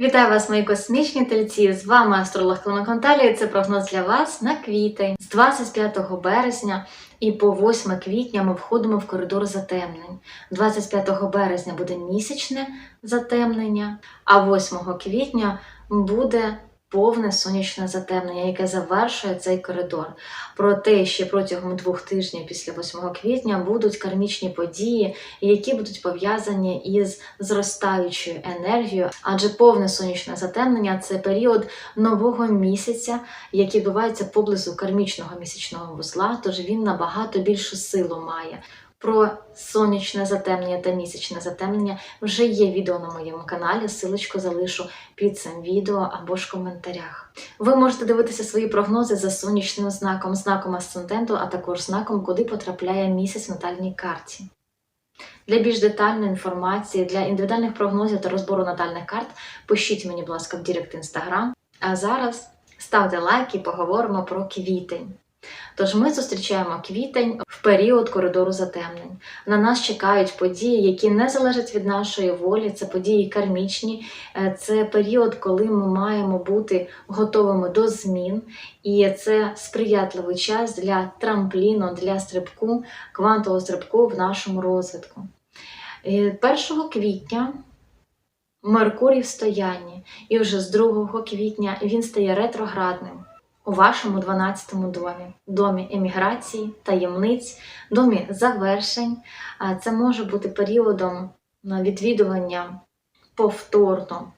Вітаю вас, мої космічні тельці! З вами астролог Клима Конталія. Це прогноз для вас на квітень. З 25 березня і по 8 квітня ми входимо в коридор затемнень. 25 березня буде місячне затемнення, а 8 квітня буде повне сонячне затемнення, яке завершує цей коридор. Проте ще протягом двох тижнів після 8 квітня будуть кармічні події, які будуть пов'язані із зростаючою енергією, адже повне сонячне затемнення це період нового місяця, який відбувається поблизу кармічного місячного вузла, тож він набагато більшу силу має. Про сонячне затемнення та місячне затемнення вже є відео на моєму каналі. Силочку залишу під цим відео або ж в коментарях. Ви можете дивитися свої прогнози за сонячним знаком, знаком асценденту, а також знаком, куди потрапляє місяць в натальній карті. Для більш детальної інформації, для індивідуальних прогнозів та розбору натальних карт пишіть мені, будь ласка, в Дірект Інстаграм. А зараз ставте лайк і поговоримо про квітень. Тож ми зустрічаємо квітень в період коридору затемнень. На нас чекають події, які не залежать від нашої волі. Це події кармічні, Е, це період, коли ми маємо бути готовими до змін, і це сприятливий час для трампліну, для стрибку, квантового стрибку в нашому розвитку. Е, 1 квітня Меркурій в стоянні, і вже з 2 квітня він стає ретроградним у вашому 12-му домі, домі еміграції, таємниць, домі завершень. Це може бути періодом відвідування повторно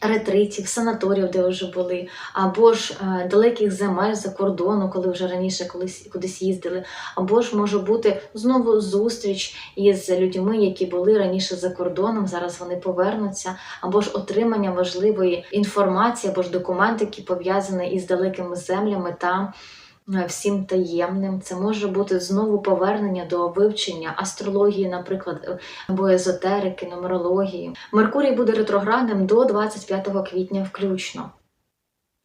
ретритів, санаторіїв, де вже були, або ж е, далеких земель за кордону, коли вже раніше колись кудись їздили, або ж може бути знову зустріч із людьми, які були раніше за кордоном, зараз вони повернуться, або ж отримання важливої інформації, або ж документ, які пов'язані із далекими землями та всім таємним. Це може бути знову повернення до вивчення астрології, наприклад, е, або езотерики, нумерології. Меркурій буде ретроградним до 25 квітня включно.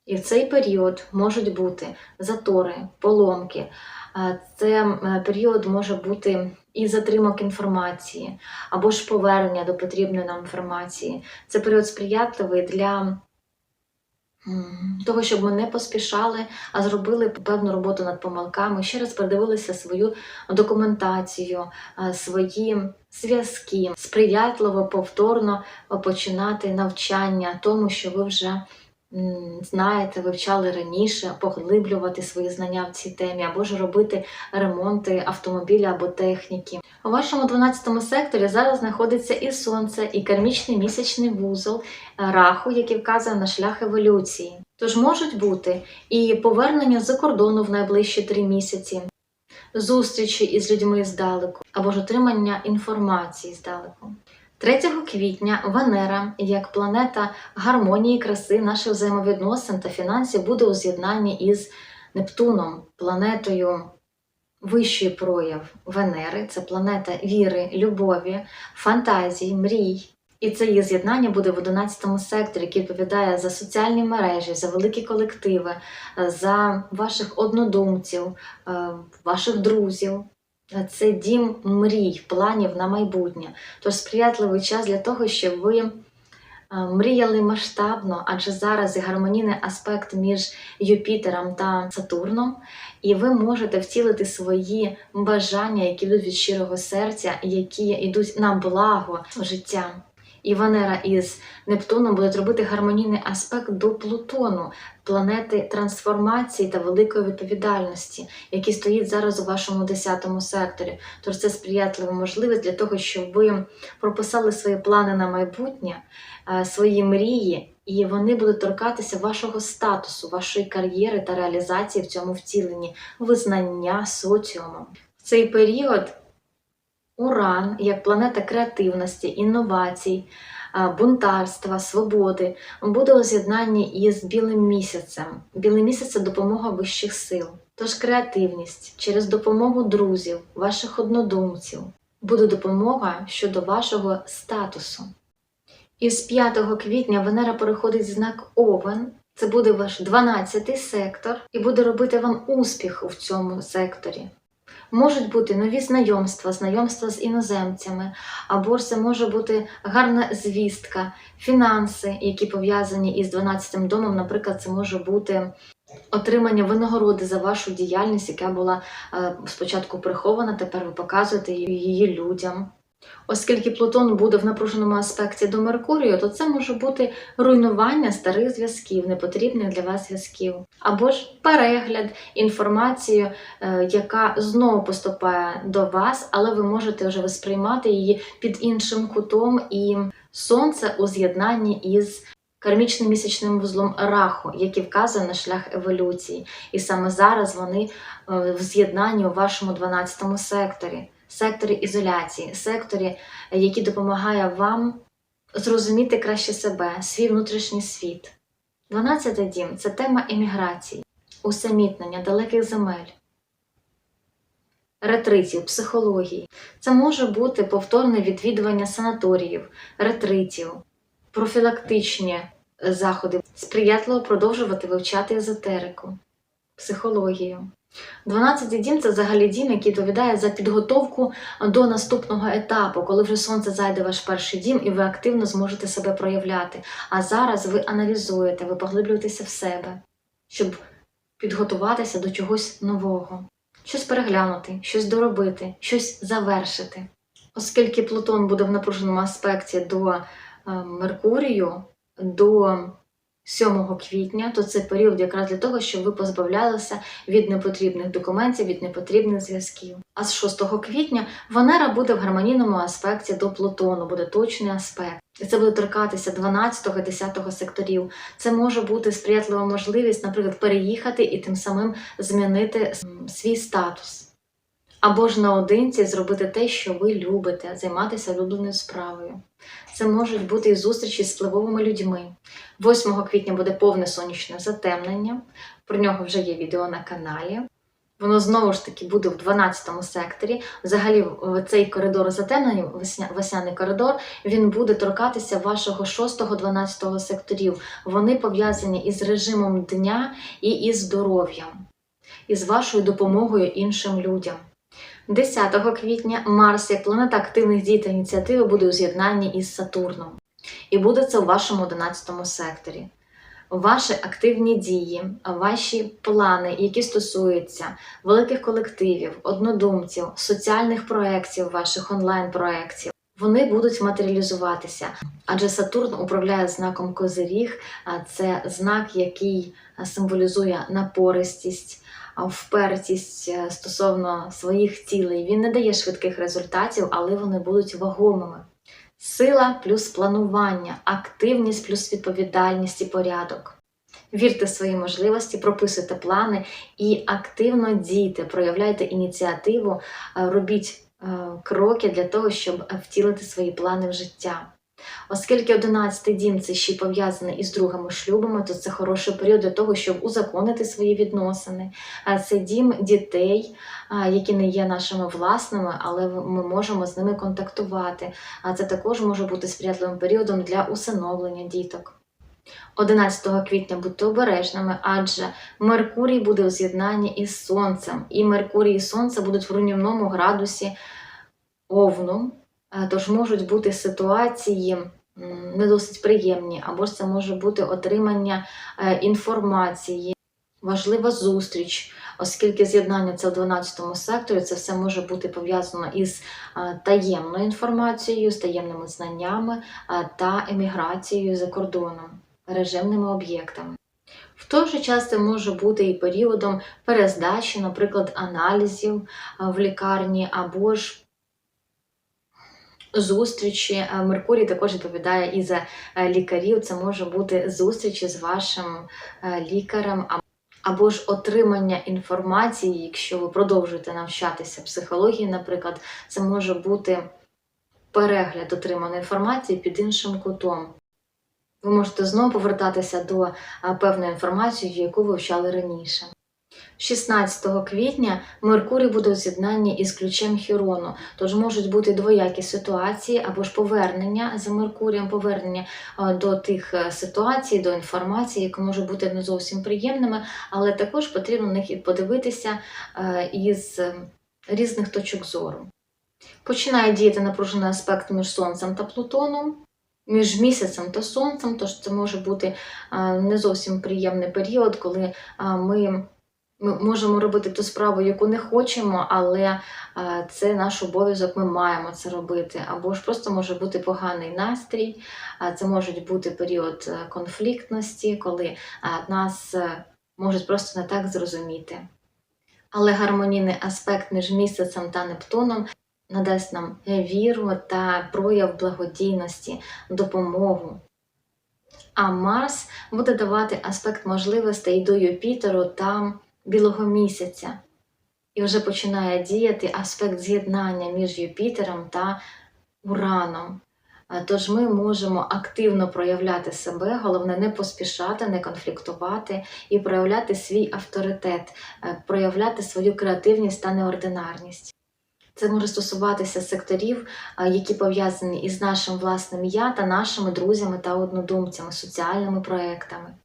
І в цей період можуть бути затори, поломки. Е, Це е, період може бути і затримок інформації, або ж повернення до потрібної нам інформації. Це період сприятливий для того, щоб ми не поспішали, а зробили певну роботу над помилками, ще раз передивилися свою документацію, свої зв'язки, сприятливо повторно починати навчання тому, що ви вже знаєте, вивчали раніше, поглиблювати свої знання в цій темі, або ж робити ремонти автомобіля або техніки. У вашому 12 секторі зараз знаходиться і сонце, і кармічний місячний вузол е, раху, який вказує на шлях еволюції. Тож можуть бути і повернення за кордону в найближчі три місяці, зустрічі із людьми здалеку, або ж отримання інформації здалеку. 3 квітня Венера, як планета гармонії, краси, наших взаємовідносин та фінансів, буде у з'єднанні із Нептуном, планетою вищий прояв Венери. Це планета віри, любові, фантазій, мрій. І це її з'єднання буде в 11 секторі, який відповідає за соціальні мережі, за великі колективи, за ваших однодумців, е, ваших друзів. Це дім мрій, планів на майбутнє. Тож сприятливий час для того, щоб ви мріяли масштабно, адже зараз і гармонійний аспект між Юпітером та Сатурном, і ви можете втілити свої бажання, які йдуть від щирого серця, які йдуть на благо життя. І Венера із Нептуном будуть робити гармонійний аспект до Плутону, планети трансформації та великої відповідальності, який стоїть зараз у вашому 10 секторі. Тож це сприятлива можливість для того, щоб ви прописали свої плани на майбутнє, е, свої мрії, і вони будуть торкатися вашого статусу, вашої кар'єри та реалізації в цьому втіленні, визнання соціумом. В цей період Уран, як планета креативності, інновацій, бунтарства, свободи, буде у з'єднанні із білим місяцем. Білий місяць це допомога вищих сил. Тож креативність через допомогу друзів, ваших однодумців буде допомога щодо вашого статусу. І з 5 квітня Венера переходить знак Овен. Це буде ваш 12-й сектор, і буде робити вам успіх у цьому секторі. Можуть бути нові знайомства, знайомства з іноземцями, або це може бути гарна звістка, фінанси, які пов'язані із 12 домом. Наприклад, це може бути отримання винагороди за вашу діяльність, яка була е, спочатку прихована, тепер ви показуєте її людям. Оскільки Плутон буде в напруженому аспекті до Меркурію, то це може бути руйнування старих зв'язків, непотрібних для вас зв'язків, або ж перегляд інформації, е, яка знову поступає до вас, але ви можете вже восприймати її під іншим кутом, і сонце у з'єднанні із кармічним місячним вузлом раху, який вказує на шлях еволюції. І саме зараз вони е, в з'єднанні у вашому 12 секторі, секторі ізоляції, секторі, який допомагає вам зрозуміти краще себе, свій внутрішній світ. 12 дім це тема еміграції, усамітнення далеких земель. Ретритів, психології. Це може бути повторне відвідування санаторіїв, ретритів, профілактичні заходи, сприятливо продовжувати вивчати езотерику, психологію. 12 дім це взагалі дім, який відповідає за підготовку до наступного етапу, коли вже сонце зайде в ваш перший дім, і ви активно зможете себе проявляти. А зараз ви аналізуєте, ви поглиблюєтеся в себе, щоб підготуватися до чогось нового, щось переглянути, щось доробити, щось завершити. Оскільки Плутон буде в напруженому аспекті до е, Меркурію, до 7 квітня, то це період якраз для того, щоб ви позбавлялися від непотрібних документів, від непотрібних зв'язків. А з 6 квітня Венера буде в гармонійному аспекті до Плутону, буде точний аспект. І це буде торкатися 12-10 секторів. Це може бути сприятлива можливість, наприклад, переїхати і тим самим змінити свій статус. Або ж наодинці зробити те, що ви любите, займатися улюбленою справою. Це можуть бути і зустрічі з впливовими людьми. 8 квітня буде повне сонячне затемнення. Про нього вже є відео на каналі. Воно знову ж таки буде в 12 секторі. Взагалі, цей коридор затемнення, весня- весняний коридор, він буде торкатися вашого 6-12 секторів. Вони пов'язані із режимом дня і із здоров'ям, і з вашою допомогою іншим людям. 10 квітня Марс, як планета активних дій та ініціативи, буде у з'єднанні із Сатурном. І буде це у вашому 11 секторі. Ваші активні дії, ваші плани, які стосуються великих колективів, однодумців, соціальних проєктів, ваших онлайн-проєктів, вони будуть матеріалізуватися. Адже Сатурн управляє знаком Козиріг, а це знак, який символізує напористість, впертість е, стосовно своїх цілей. Він не дає швидких результатів, але вони будуть вагомими. Сила плюс планування, активність плюс відповідальність і порядок. Вірте в свої можливості, прописуйте плани і активно дійте, проявляйте ініціативу, е, робіть е, кроки для того, щоб втілити свої плани в життя. Оскільки 11 дім це ще пов'язаний із другими шлюбами, то це хороший період для того, щоб узаконити свої відносини. Е, Це дім дітей, е, які не є нашими власними, але ми можемо з ними контактувати. Це також може бути сприятливим періодом для усиновлення діток. 11 квітня будьте обережними, адже Меркурій буде у з'єднанні із Сонцем, і Меркурій і Сонце будуть в руйнівному градусі Овну, тож можуть бути ситуації не досить приємні, або ж це може бути отримання е, інформації, важлива зустріч, оскільки з'єднання це в 12 секторі, це все може бути пов'язано із е, таємною інформацією, з таємними знаннями е, та еміграцією за кордоном, режимними об'єктами. В той же час це може бути і періодом перездачі, наприклад, аналізів е, в лікарні або ж зустрічі. Е, Меркурій також відповідає і за е, лікарів. Це може бути зустрічі з вашим е, лікарем, або ж отримання інформації, якщо ви продовжуєте навчатися психології, наприклад, це може бути перегляд отриманої інформації під іншим кутом. Ви можете знову повертатися до певної інформації, яку ви вивчали раніше. 16 квітня Меркурій буде у з'єднанні із ключем Хірону, тож можуть бути двоякі ситуації або ж повернення за Меркурієм, повернення до тих е, ситуацій, до інформації, які можуть бути не зовсім приємними, але також потрібно на них і подивитися е, із е, різних точок зору. Починає діяти напружений аспект між Сонцем та Плутоном, між місяцем та сонцем, тож це може бути не зовсім приємний період, коли ми, ми можемо робити ту справу, яку не хочемо, але це наш обов'язок, ми маємо це робити. Або ж просто може бути поганий настрій, це може бути період е, конфліктності, коли нас е, можуть просто не так зрозуміти. Але гармонійний аспект між місяцем та Нептуном надасть нам віру та прояв благодійності, допомогу. А Марс буде давати аспект можливостей до Юпітеру та Білого місяця. І вже починає діяти аспект з'єднання між Юпітером та Ураном. Тож ми можемо активно проявляти себе, головне не поспішати, не конфліктувати і проявляти свій авторитет, е, проявляти свою креативність та неординарність. Це може стосуватися секторів, які пов'язані із нашим власним я та нашими друзями та однодумцями, соціальними проектами.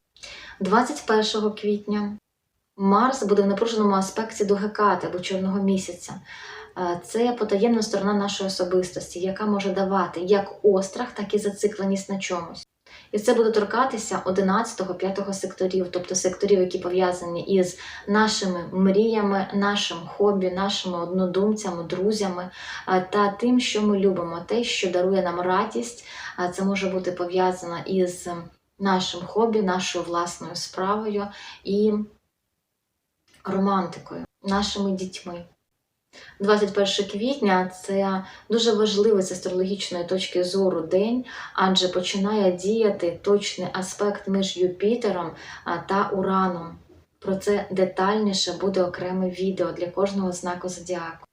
21 квітня Марс буде в напруженому аспекті до Гекати або Чорного місяця. Е, Це потаємна сторона нашої особистості, яка може давати як острах, так і зацикленість на чомусь. І це буде торкатися 11-5 секторів, тобто секторів, які пов'язані із нашими мріями, нашим хобі, нашими однодумцями, друзями е, та тим, що ми любимо, те, що дарує нам радість. Е, Це може бути пов'язано із нашим хобі, нашою власною справою і романтикою, нашими дітьми. 21 квітня це дуже важливий з астрологічної точки зору день, адже починає діяти точний аспект між Юпітером та Ураном. Про це детальніше буде окреме відео для кожного знаку зодіаку.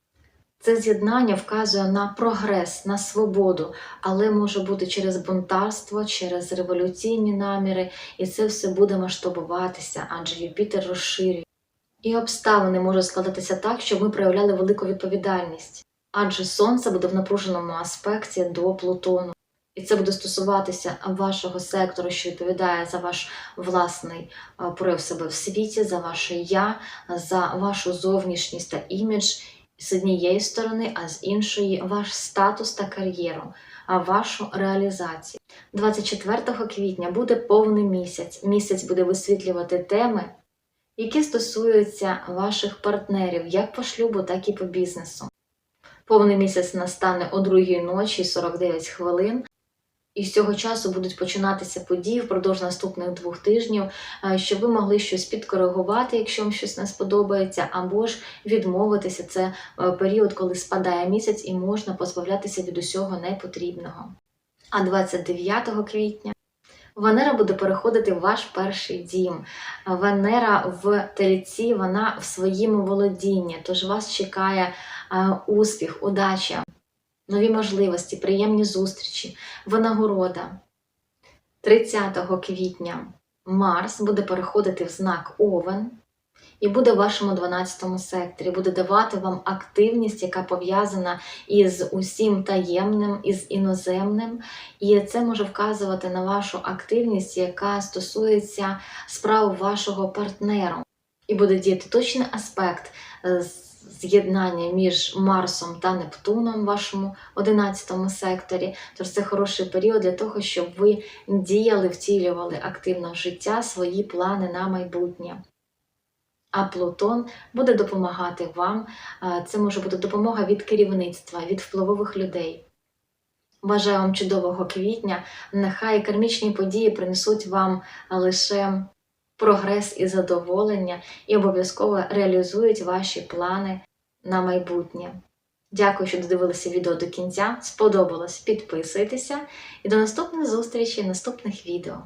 Це з'єднання вказує на прогрес, на свободу, але може бути через бунтарство, через революційні наміри, і це все буде масштабуватися, адже Юпітер розширює. І обставини можуть складатися так, щоб ми проявляли велику відповідальність, адже Сонце буде в напруженому аспекті до Плутону. І це буде стосуватися вашого сектору, що відповідає за ваш власний прояв себе в світі, за ваше я, за вашу зовнішність та імідж з однієї сторони, а з іншої ваш статус та кар'єру, а вашу реалізацію. 24 квітня буде повний місяць. Місяць буде висвітлювати теми, які стосуються ваших партнерів як по шлюбу, так і по бізнесу. Повний місяць настане о 2 ночі 49 хвилин. І з цього часу будуть починатися події впродовж наступних двох тижнів, е, щоб ви могли щось підкоригувати, якщо вам щось не сподобається, або ж відмовитися. Це е, період, коли спадає місяць і можна позбавлятися від усього непотрібного. А 29 квітня Венера буде переходити в ваш перший дім. Венера в тельці, вона в своєму володінні, тож вас чекає е, успіх, удача, нові можливості, приємні зустрічі, винагорода. 30 квітня Марс буде переходити в знак Овен і буде в вашому 12 секторі, буде давати вам активність, яка пов'язана із усім таємним, із іноземним. І це може вказувати на вашу активність, яка стосується справ вашого партнеру. І буде діяти точний аспект е, з'єднання між Марсом та Нептуном в вашому 11 секторі. Тож це хороший період для того, щоб ви діяли, втілювали активно в життя свої плани на майбутнє. А Плутон буде допомагати вам. Це може бути допомога від керівництва, від впливових людей. Бажаю вам чудового квітня. Нехай кармічні події принесуть вам лише прогрес і задоволення, і обов'язково реалізують ваші плани на майбутнє. Дякую, що додивилися відео до кінця. Сподобалось, підписуйтеся і до наступних зустрічей, наступних відео.